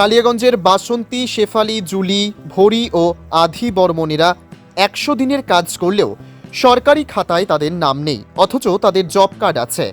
কালিয়াগঞ্জের বাসন্তী, শেফালি, জুলি, ভরি ও আধি বর্মনেরা একশো দিনের কাজ করলেও সরকারি খাতায় তাদের নাম নেই, অথচ তাদের জব কার্ড আছে।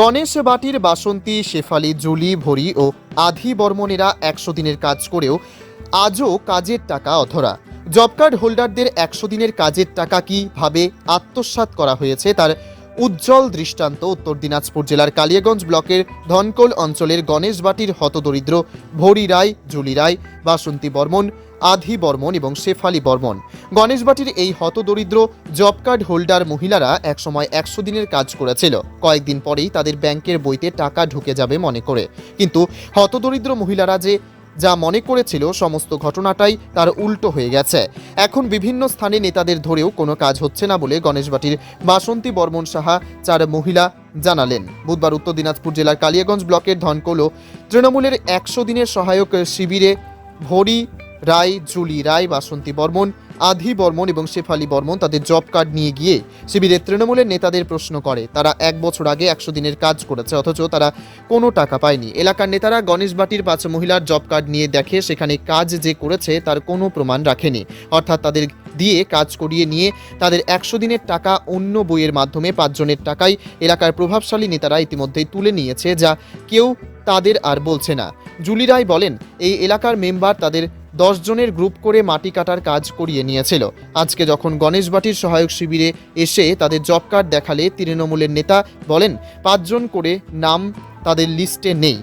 গণেশ বাটির বাসন্তী, শেফালি, জুলি, ভরি ও আধি বর্মনেরা একশো দিনের কাজ করেও আজও কাজের টাকা অধরা। জব কার্ড হোল্ডারদের একশো দিনের কাজের টাকা কীভাবে আত্মসাৎ করা হয়েছে তার উজ্জ্বল দৃষ্টান্ত উত্তর দিনাজপুর জেলার কালিয়াগঞ্জ ব্লকের ধনকোল অঞ্চলের গণেশবাটির হতদরিদ্র ভরি রায়, জুলি রায়, বাসন্তী বর্মন, আধি বর্মন এবং শেফালি বর্মন। গণেশবাটির এই হতদরিদ্র জব কার্ড হোল্ডার মহিলারা একসময় একশো দিনের কাজ করেছিল। কয়েকদিন পরেই তাদের ব্যাংকের বইতে টাকা ঢুকে যাবে মনে করে। কিন্তু হতদরিদ্র মহিলারা যে যা মনে করেছিল সমস্ত ঘটনাটাই তার উল্টো হয়ে গেছে। এখন বিভিন্ন স্থানে নেতাদের ধরেও কোনো কাজ হচ্ছে না বলে গণেশবাটির বাসন্তী বর্মন সাহা চার মহিলা জানালেন। বুধবার উত্তর দিনাজপুর জেলার কালিয়াগঞ্জ ব্লকের ধনকোলো তৃণমূলের একশো দিনের সহায়ক শিবিরে ভরি রায়, জুলি রায়, বাসন্তী বর্মন আধি বর্মন এবং শেফালি বর্মন তাদের জব কার্ড নিয়ে গিয়ে শিবিরের তৃণমূলের নেতাদের প্রশ্ন করে। তারা এক বছর আগে একশো দিনের কাজ করেছে, অথচ তারা কোনো টাকা পায়নি। এলাকার নেতারা গণেশ বাটির পাঁচ মহিলার জব কার্ড নিয়ে দেখে সেখানে কাজ যে করেছে তার কোনো প্রমাণ রাখেনি। অর্থাৎ তাদের দিয়ে কাজ করিয়ে নিয়ে তাদের একশো দিনের টাকা অন্য বইয়ের মাধ্যমে পাঁচজনের টাকাই এলাকার প্রভাবশালী নেতারা ইতিমধ্যেই তুলে নিয়েছে, যা কেউ তাদের আর বলছে না। জুলি রায় বলেন, এই এলাকার মেম্বার তাদের দশ জনের গ্রুপ করে মাটি কাটার কাজ করিয়ে নিয়েছিল। আজকে যখন গণেশবাটির সহায়ক শিবিরে এসে তাদের জব কার্ড দেখালে তৃণমূলের নেতা বলেন, পাঁচজন করে নাম তাদের লিস্টে নেই।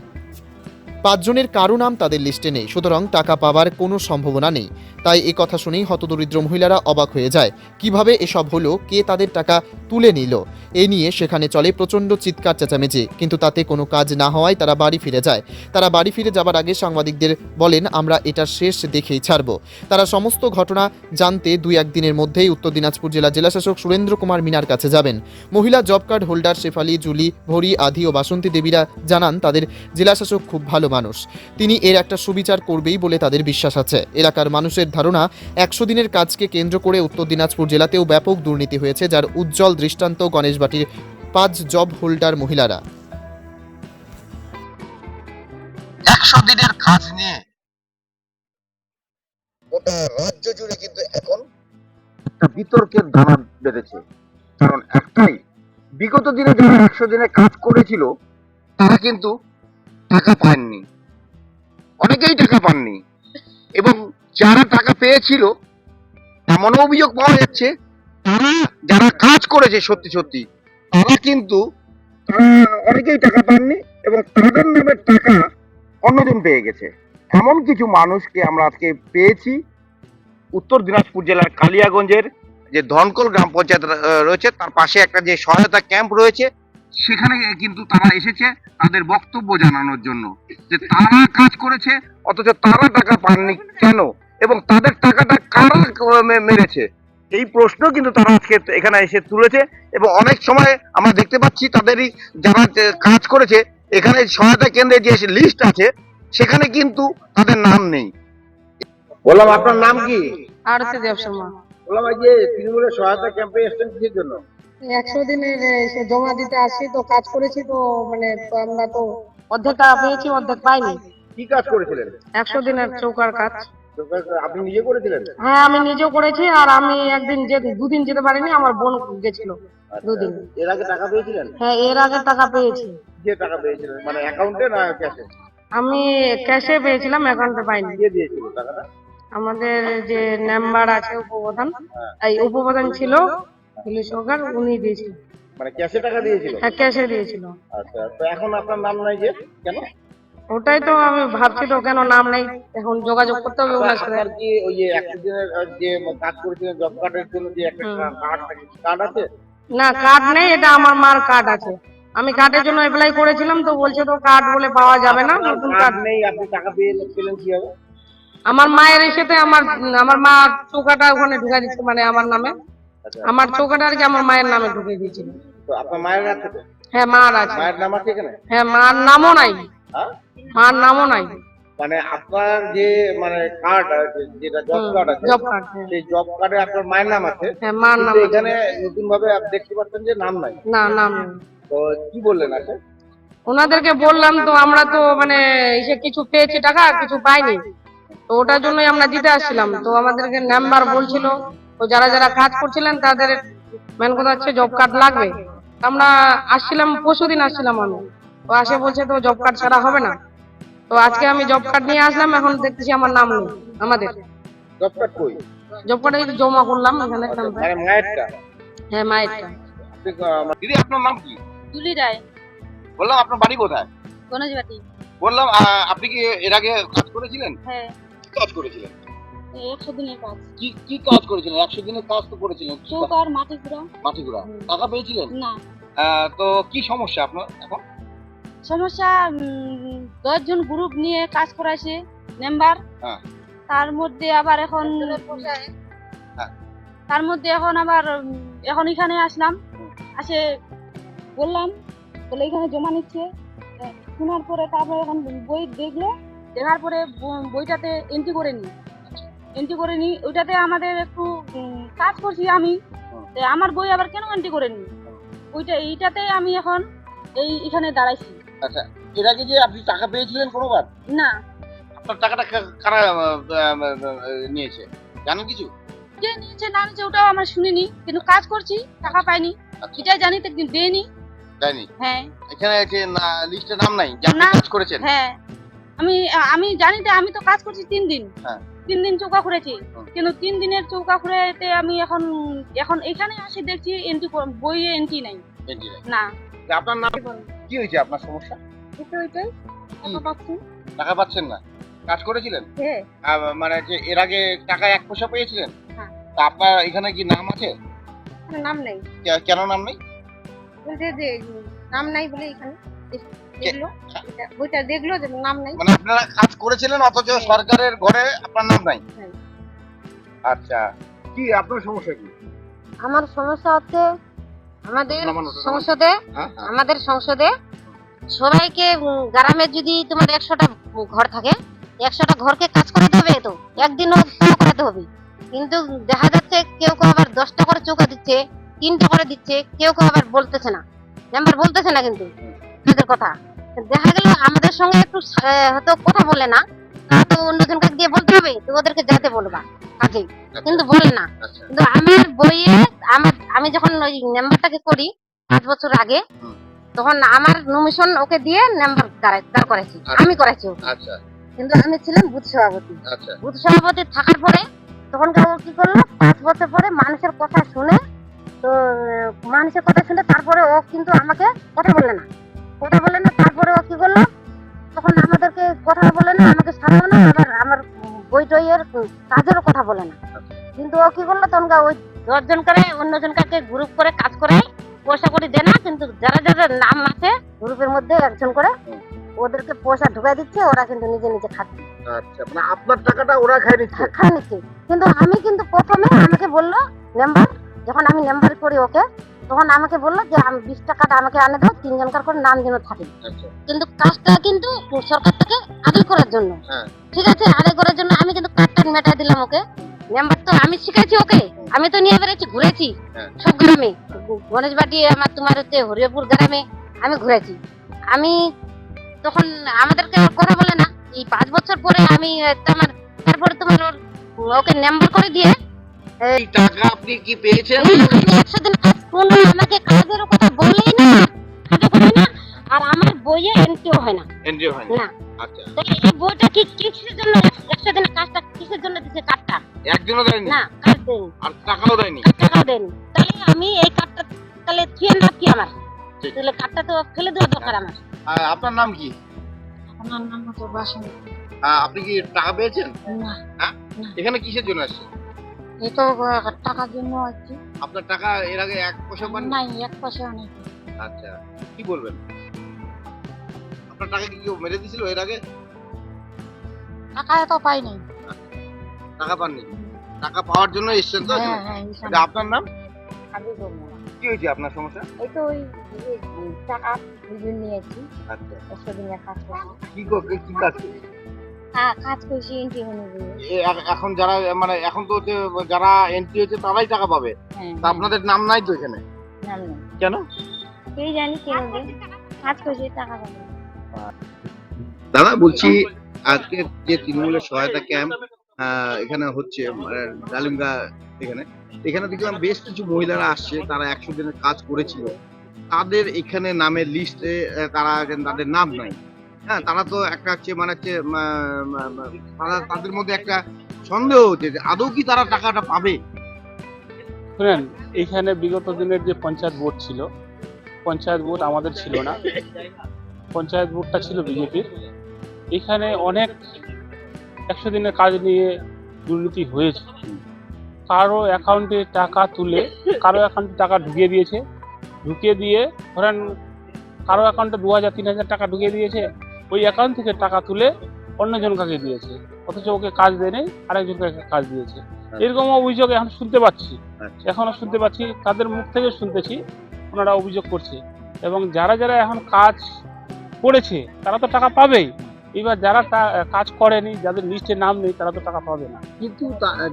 পাঁচজনের কারও নাম তাদের লিস্টে নেই, সুতরাং টাকা পাবার কোনো সম্ভাবনা নেই। তাই এ কথা শুনেই হতদরিদ্র মহিলারা অবাক হয়ে যায়, কীভাবে এসব হলো, কে তাদের টাকা তুলে নিল? এ নিয়ে সেখানে চলে প্রচণ্ড চিৎকার চেঁচামেচি, কিন্তু তাতে কোনো কাজ না হওয়ায় তারা বাড়ি ফিরে যায়। তারা বাড়ি ফিরে যাবার আগে সাংবাদিকদের বলেন, আমরা এটা শেষ দেখেই ছাড়ব। তারা সমস্ত ঘটনা জানতে দুই একদিনের মধ্যেই উত্তর দিনাজপুর জেলা জেলাশাসক সুরেন্দ্র কুমার মিনার কাছে যাবেন। মহিলা job card holder Shefali, Juli, ভরি আধি ও বাসন্তী দেবীরা জানান, তাদের জেলাশাসক খুব ভালো মানুষ। তিনি এর একটা সুবিচার করবেই বলে তাদের বিশ্বাস আছে। এলাকার মানুষের ধারণা একশো দিনের কাজকে কেন্দ্র করে উত্তর দিনাজপুর জেলাতেও ব্যাপক দুর্নীতি হয়েছে যার উজ্জ্বল দৃষ্টান্ত গণেশবাটির পাঁচ জব হোল্ডার মহিলারা। একশো দিনের কাজ নিয়ে গোটা রাজ্য জুড়ে কিন্তু এখন একটা বিতর্কের ধারা বেঁধেছে। কারণ একটাই বিগত দিনে যারা একশো দিনে কাজ করেছিল তারা কিন্তু টাকা পাননি। অনেকেই টাকা পাননি। এবং যারা টাকা পেয়েছিল এমন অভিযোগ পাওয়া যাচ্ছে, তারা যারা কাজ করেছে সত্যি সত্যি, তারা কিন্তু অনেকেই টাকা পাননি এবং তাদের নামের টাকা অন্যজন পেয়ে গেছে। এমন কিছু মানুষকে আমরা আজকে পেয়েছি। উত্তর দিনাজপুর জেলার কালিয়াগঞ্জের যে ধনকল গ্রাম পঞ্চায়েত রয়েছে, তার পাশে একটা যে সহায়তা ক্যাম্প রয়েছে সেখানে কিন্তু তারা এসেছে তাদের বক্তব্য জানানোর জন্য যে তারা কাজ করেছে অথচ তারা টাকা পাননি কেন? এবং তাদের টাকাটা কারা মেরেছে? এই প্রশ্ন কিন্তু তারা আজকে এখানে এসে তুলেছে এবং অনেক সময় আমরা দেখতে পাচ্ছি তাদেরই যারা কাজ করেছে এখানে সহায়তা কেন্দ্রে যে লিস্ট আছে সেখানে কিন্তু তাদের নাম নেই। বললাম আপনার নাম কি? আরতি দেব শর্মা বললাম এই যে তৃণমূলের সহায়তা ক্যাম্পে এসেছেন কিসের জন্য? একশো দিনের জমা দিতে আসছি তো কাজ করেছি তো মানে আমরা তো অর্ধেক টাকা পেয়েছি অর্ধেক পাইনি। কি কাজ করেছিলেন? একশো দিনের চৌকার কাজ। আপনি নিজে করেছিলেন? হ্যাঁ আমি নিজেও করেছি আর আমি একদিন যে দুদিন যেতে পারিনি আমার বোন গেছিল দুদিন। এর আগে টাকা পেয়েছিলেন? হ্যাঁ এর আগে টাকা পেয়েছি। যে টাকা পেয়েছিলেন? মানে অ্যাকাউন্টে না ক্যাশে আমি ক্যাশে পেয়েছিলাম অ্যাকাউন্টে পাইনি। দিয়ে দিয়েছিল টাকাটা? আমাদের যে নাম্বার আছে উপপ্রধান এই উপপ্রধান ছিল উনি দিয়েছিল। মানে ক্যাশে টাকা দিয়েছিল? হ্যাঁ ক্যাশে দিয়েছিল। আচ্ছা তো এখন আপনার নাম নাই যে? কেন? ওটাই তো আমি ভাবছি তো কেন নাম নেই? এখন যোগাযোগ করতে হবে ওনার সাথে। আপনার কি ওই যে আহ, যে কাজ করেছিলেন জব কার্ডের জন্য যে একটা কার্ড থাকে কার্ড আছে? না কার্ড নেই এটা আমার মার কার্ড আছে। আমি কার্ডের জন্য অ্যাপ্লাই করেছিলাম তো বলছে তো কার্ড বলে পাওয়া যাবে না নতুন কার্ড নেই আপনি টাকা পেয়ে পেলেন কি হবে আমার মায়ের এসেতে আমার আমার মা চৌকাটা ওখানে ঢুকাই দিচ্ছে মানে আমার নামে। আমার চৌকাটা আর কি আমার মায়ের নামে ঢুকিয়ে দিয়েছিল। তো আপনার মায়ের তো হ্যাঁ মার আছে। মায়ের নাম আছে এখানে? হ্যাঁ মার নামও নাই। হ্যাঁ? মার নামও নাই। মানে আপনার যে মানে কার্ড যেটা জব কার্ড আছে জব কার্ড হ্যাঁ। সেই জব কার্ডে আপনার মায়ের নাম আছে। হ্যাঁ মার নাম এখানে নতুন ভাবে আপনি দেখতে পাচ্ছেন যে নাম নাই। না নাম তো কি বললেন আছে ওনাদেরকে বললাম তো আমরা তো মানে এসে কিছু পেয়েছি টাকা কিছু পাইনি। তো ওটার জন্যই আমরা দিতে আসছিলাম। তো আমাদেরকে নাম্বার বলছিল। তো যারা যারা কাজ করছিলেন তাদের মেন কথা হচ্ছে জব কার্ড লাগবে। তো আমরা আসছিলাম পরশু দিন আসছিলাম আমি। তো আসে বলছে তো জব কার্ড ছাড়া হবে না। তো আজকে আমি জব কার্ড নিয়ে আসলাম এখন দেখতেছি আমার নাম নেই আমাদের। জব কার্ড কই? জব কার্ড এই জমা করলাম এখানে। মানে মায়েরটা? হ্যাঁ মায়েরটা। দিদি আপনার নাম কি? জুলি রায়। বললাম আপনার বাড়ি কোথায়? গণেশবাটি বললাম আহ, আপনি কি এর আগে কাজ করেছিলেন? হ্যাঁ। কাজ করেছিলেন? একশো দিনের কাজ। কি কি কাজ করেছিলেন? একশো দিনের কাজ তো করেছিলেন? চৌকার মাটি ঘুরা মাটি ঘোরা টাকা পেয়েছিলেন? না। তো কি সমস্যা আপনার এখন? সমস্যা দশজন গ্রুপ নিয়ে কাজ করাইছে মেম্বার হ্যাঁ। তার মধ্যে আবার এখন হ্যাঁ। তার মধ্যে এখন আবার এখন এখানে আসলাম। আসে বললাম বলে এখানে জমা নিচ্ছে। শোনার পরে তারপরে এখন বই দেখল। দেখার পরে বইটাতে এন্ট্রি করে নি এন্ট্রি করে নি ওইটাতে আমাদের একটু কাজ করছি আমি। তো আমার বই আবার কেন এন্ট্রি করে নি ওইটা এইটাতে আমি এখন এই এখানে দাঁড়াইছি। আচ্ছা এর আগে যে আপনি টাকা পেয়েছিলেন কোনোবার? না। আপনার টাকাটা কারা নিয়েছে? জানেন কিছু? কে নিয়েছে না নিয়েছে ওটাও আমরা শুনিনি কিন্তু কাজ করছি টাকা পাইনি। আচ্ছা, এটাই জানি তো কিন্তু দেয়নি? জানি হ্যাঁ। এখানে যে লিস্টে নাম নাই যে আপনি। কাজ করেছেন? হ্যাঁ। আমি আমি জানি তো আমি তো কাজ করছি তিন দিন। হ্যাঁ। তিন দিন চৌকা খুঁড়েছি। কিন্তু তিন দিনের চৌকা খুঁড়েতে আমি এখন এখন এখানে আসি দেখছি এন্ট্রি বইয়ে এন্ট্রি নাই। না। আপনার নাম? কি হয়েছে আপনার সমস্যা? ওইটাই টাকা পাচ্ছি টাকা পাচ্ছেন না। কাজ করেছিলেন? হ্যাঁ মানে যে এর আগে টাকা এক পয়সা পেয়েছিলেন? হ্যাঁ। তা আপনার এখানে কি নাম আছে? নাম নেই। কেন নাম নেই? নাম নাই বলে এখানে। দেখল বইটা দেখল যে নাম নাই। মানে আপনারা কাজ করেছিলেন অথচ সরকারের ঘরে আপনার নাম নাই? হ্যাঁ। আচ্ছা কি আপনার সমস্যা কি? আমার সমস্যা হচ্ছে আমাদের। সংসদে হ্যাঁ, হ্যাঁ। আমাদের সংসদে সবাইকে গ্রামে যদি তোমার একশোটা ঘর থাকে একশোটা ঘরকে কাজ করাতে হবে তো একদিনও কাজ করাতে হবে। কিন্তু দেখা যাচ্ছে কেউ কেউ আবার দশটা করে চৌকা দিচ্ছে তিনটা করে দিচ্ছে কেউ কেউ আবার বলতেছে না। মেম্বার বলতেছে না কিন্তু তাদের কথা। দেখা গেল আমাদের সঙ্গে একটু হয়তো কথা বলে না। তো অন্যজনকে গিয়ে বলতে হবে তো ওদেরকে যেতে বলবা। কাজে কিন্তু বলে না। আচ্ছা। কিন্তু আমার বইয়ে আমার আমি যখন ওই নাম্বারটাকে করি পাঁচ বছর আগে তখন আমার নমিশন ওকে দিয়ে নাম্বার দাঁড় করেছি আচ্ছা। আমি করেছি আচ্ছা। কিন্তু আমি ছিলাম বুথ সভাপতি। আচ্ছা। বুথ সভাপতি থাকার পরে তখন ও কি করল পাঁচ বছর পরে মানুষের কথা শুনে তো মানুষের কথা শুনে তারপরে ও কিন্তু আমাকে কথা বললে না। কথা বলে না তারপরে ও কি করল তখন আমাদেরকে কথা বলে না আমাকে সারাও না আবার আমার বই টইয়ের কাজেরও কথা বলে না। কিন্তু ও কি করল তখন ওই দশজন করে অন্যজনকে গ্রুপ করে কাজ করে পয়সা করে দেয় না কিন্তু যারা যারা নাম আছে গ্রুপের মধ্যে একজন করে ওদেরকে পয়সা ঢুকাই দিচ্ছে ওরা কিন্তু নিজে নিজে খাচ্ছে। আচ্ছা মানে আপনার টাকাটা ওরা খাই নিচ্ছে? খায় নিচ্ছে। কিন্তু আমি কিন্তু প্রথমে আমাকে বলল নাম্বার যখন আমি নাম্বার করি ওকে তখন আমাকে বলল যে আমি বিশ টাকাটা আমাকে আনে দাও তিনজনকার করে নাম যেন থাকে। আচ্ছা। কিন্তু কাজটা কিন্তু সরকার থেকে আদায় করার জন্য। হ্যাঁ। ঠিক আছে আদায় করার জন্য আমি কিন্তু কার্ডটা মেটাই দিলাম ওকে। নাম্বার তো আমি শিখাইছি ওকে। আমি তো নিয়ে বেড়েছি ঘুরেছি হ্যাঁ। সব গ্রামে। গণেশবাটি আমার তোমার হচ্ছে হরিয়পুর গ্রামে আমি ঘুরেছি। আমি তখন আমাদেরকে কথা বলে না। এই পাঁচ বছর পরে আমি তোমার তারপরে তোমার ওকে নাম্বার করে দিয়ে এই টাকা আপনি কি পেয়েছেন? একশো দিন কাজ কোনো আমাকে কাজের কথা বলেই না কাজও করে না আর আমার বইয়ে এন্ট্রিও হয় না। এন্ট্রি হয়নি না? আচ্ছা। তাহলে এই বইটা কি কিসের জন্য একশো দিনের কাজটা কিসের জন্য দিচ্ছে কার্ডটা একদিনও দেয়নি? না কার্ড দেন আর টাকাও দেয়নি? টাকাও দেন তাহলে আমি এই কার্ডটা তাহলে থিয়ে না কি আমার? তাহলে কার্ডটা তো ফেলে দেওয়া দরকার আমার। আপনার নাম কি? আমার নাম হচ্ছে বাসন আপনি কি টাকা পেয়েছেন? না। এখানে কিসের জন্য আসছেন? এই তো টাকার জন্য আছি। আপনার টাকা এর আগে এক পয়সা পান? নাই এক পয়সা নেই। আচ্ছা কি বলবেন? আপনার টাকা কি কেউ মেরে দিছিল এর আগে? টাকা তো পাই নাই টাকা পাননি? টাকা পাওয়ার জন্য এসছেন তো? হ্যাঁ হ্যাঁ আপনার নাম? কি হয়েছে আপনার সমস্যা? এই তো ওই টাকা নিয়েছি। আচ্ছা। একশো দিনের কাজ করছি। কি কি কাজ? করছেন? হ্যাঁ কাজ করছি এন্ট্রি হয়ে এখন যারা মানে এখন তো হচ্ছে যারা এন্ট্রি হচ্ছে তারাই টাকা পাবে। হ্যাঁ। তা আপনাদের নাম নাই তো এখানে? নাম নেই। কেন? কেই জানি কেন কাজ করেছি টাকা পাবো। দাদা বলছি আজকে যে তৃণমূলের সহায়তা ক্যাম্প এখানে হচ্ছে মানে ডালিমগা এখানে এখানে দেখলাম বেশ কিছু মহিলারা আসছে তারা একশো দিনের কাজ করেছিল। তাদের এখানে নামের লিস্টে তারা তাদের নাম নাই। হ্যাঁ তারা তো একটা হচ্ছে মানে হচ্ছে তারা তাদের মধ্যে একটা সন্দেহ হচ্ছে যে আদৌ কি তারা টাকাটা পাবে? শুনেন, এইখানে বিগত দিনের যে পঞ্চায়েত বোর্ড ছিল, পঞ্চায়েত বোর্ড আমাদের ছিল না। পঞ্চায়েত বোর্ডটা ছিল বিজেপির। এখানে অনেক একশো দিনের কাজ নিয়ে দুর্নীতি হয়েছে। কারও অ্যাকাউন্টে টাকা তুলে, কারও অ্যাকাউন্টে টাকা ঢুকিয়ে দিয়েছে। ঢুকিয়ে দিয়ে, ধরেন, কারও অ্যাকাউন্টে দু হাজার, তিন হাজার টাকা ঢুকিয়ে দিয়েছে। ওই অ্যাকাউন্ট থেকে টাকা তুলে অন্যজন কাকে দিয়েছে? অথচ ওকে কাজ দেয় নেই আরেকজনকে কাজ দিয়েছে। এরকম অভিযোগ এখন শুনতে পাচ্ছি। আচ্ছা। এখনও শুনতে পাচ্ছি তাদের মুখ থেকে শুনতেছি ওনারা অভিযোগ করছে। এবং যারা যারা এখন কাজ করেছে তারা তো টাকা পাবেই। এবার যারা কাজ করেনি যাদের লিস্টে নাম নেই তারা তো টাকা পাবে না। কিন্তু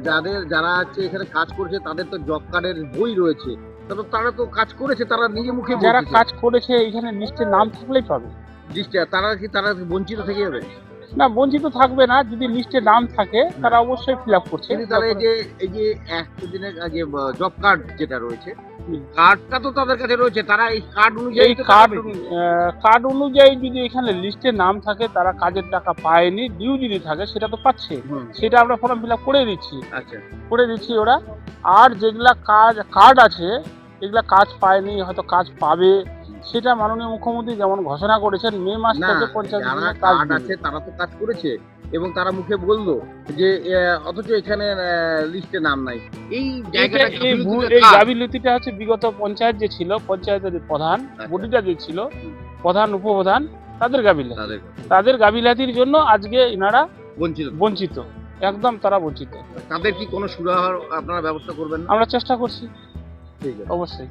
যাদের যারা আছে এখানে কাজ করেছে তাদের তো জব কার্ডের বই রয়েছে। তারা তো কাজ করেছে তারা নিজে মুখে যারা কাজ করেছে এখানে লিস্টে নাম থাকলেই পাবে। তারা কি তারা বঞ্চিত থেকে যাবে? না বঞ্চিত থাকবে না যদি লিস্টে নাম থাকে তারা অবশ্যই ফিল আপ করছে। এই যে এই যে একশো দিনের যে জব কার্ড যেটা রয়েছে কার্ডটা তো তাদের কাছে রয়েছে তারা এই কার্ড অনুযায়ী কার্ড কার্ড অনুযায়ী যদি এখানে লিস্টে নাম থাকে তারা কাজের টাকা পায়নি ডিউ যদি থাকে সেটা তো পাচ্ছে। সেটা আমরা ফর্ম ফিল আপ করে দিচ্ছি। আচ্ছা। করে দিচ্ছি ওরা। আর যেগুলা কাজ কার্ড আছে এগুলা কাজ পায়নি হয়তো কাজ পাবে সেটা মাননীয় মুখ্যমন্ত্রী যেমন ঘোষণা করেছেন মে মাস থেকে পঞ্চায়েত কাজ আছে তারা তো কাজ করেছে এবং তারা মুখে বলল যে অথচ এখানে লিস্টে নাম নাই। এই জায়গাটা এই গাফিলতিটা হচ্ছে বিগত পঞ্চায়েত যে ছিল পঞ্চায়েতের প্রধান বডিটা যে ছিল প্রধান উপপ্রধান তাদের গাফিলা তাদের তাদের গাফিলাতির জন্য আজকে এনারা বঞ্চিত। বঞ্চিত। একদম তারা বঞ্চিত। তাদের কি কোনো সুরাহার আপনারা ব্যবস্থা করবেন আমরা চেষ্টা করছি। ঠিক আছে। অবশ্যই।